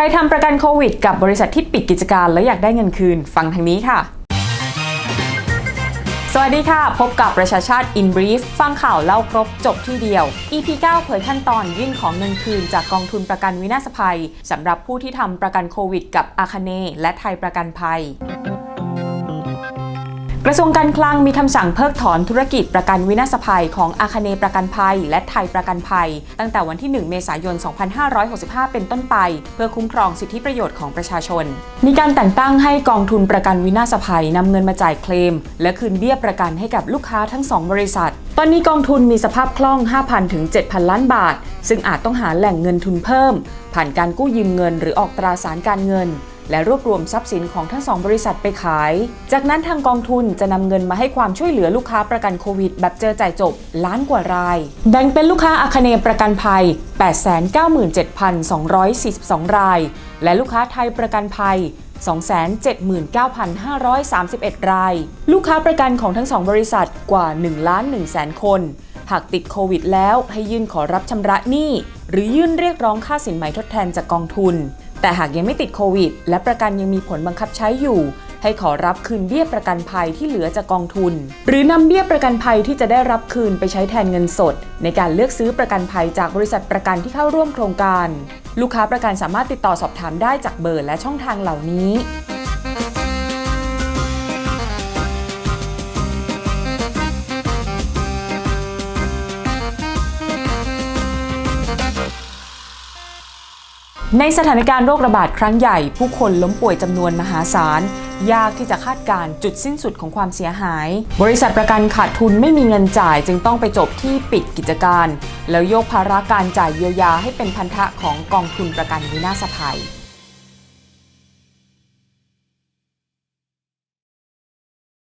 รทำประกันโควิด กับบริษัทที่ปิดกิจการแล้วอยากได้เงินคืน ฟังทางนี้ค่ะ สวัสดีค่ะ พบกับประชาชาติ In Brief ฟังข่าวเล่าครบจบที่เดียว EP 9 เผยขั้นตอนยื่นของเงินคืน จากกองทุนประกันวินาศภัยสำหรับผู้ที่ทำประกันโควิด กับอาคเนและไทยประกันภัย กระทรวงการคลังมีคำสั่งเพิกถอนธุรกิจประกันวินาศภัยของอาคเนประกันภัย และไทยประกันภัย ตั้งแต่วันที่ 1 เมษายน 2565 เป็นต้นไป เพื่อคุ้มครองสิทธิประโยชน์ของประชาชน มีการแต่งตั้งให้กองทุนประกันวินาศภัยนำเงินมาจ่ายเคลม และคืนเบี้ยประกันให้กับลูกค้าทั้ง 2 บริษัท ตอนนี้กองทุนมีสภาพคล่อง 5,000 ถึง 7,000 ล้านบาท ซึ่งอาจต้องหาแหล่งเงินทุนเพิ่ม ผ่านการกู้ยืมเงิน หรือออกตราสารการเงิน และรวบรวมทรัพย์สินของทั้งสองบริษัทไปขาย จากนั้นทางกองทุนจะนำเงินมาให้ความช่วยเหลือลูกค้าประกันโควิด แบบเจอจ่ายจบล้านกว่าราย แบ่งเป็นลูกค้าอาคเนย์ประกันภัย 897,242 ราย และลูกค้าไทยประกันภัย279,531 ราย ลูกค้าประกันของทั้งสองบริษัทกว่า1ล้าน1แสนคน หากติดโควิดแล้วให้ยื่นขอรับชำระหนี้ หรือยื่นเรียกร้องค่าสินไหมทดแทนจากกองทุน แต่หากยังไม่ติดโควิด และประกันยังมีผลบังคับใช้อยู่ ให้ขอรับคืนเบี้ยประกันภัยที่เหลือจากกองทุน หรือนำเบี้ยประกันภัยที่จะได้รับคืนไปใช้แทนเงินสด ในการเลือกซื้อประกันภัยจากบริษัทประกันที่เข้าร่วมโครงการ ลูกค้าประกันสามารถติดต่อสอบถามได้จากเบอร์และช่องทางเหล่านี้ ในสถานการณ์โรคระบาดครั้งใหญ่ ผู้คนล้มป่วยจำนวนมหาศาล ยากที่จะคาดการณ์จุดสิ้นสุดของความเสียหาย บริษัทประกันขาดทุนไม่มีเงินจ่ายจึงต้องไปจบที่ปิดกิจการ แล้วโยกภาระการจ่ายเยียวยาให้เป็นพันธะของกองทุนประกันวินาศภัย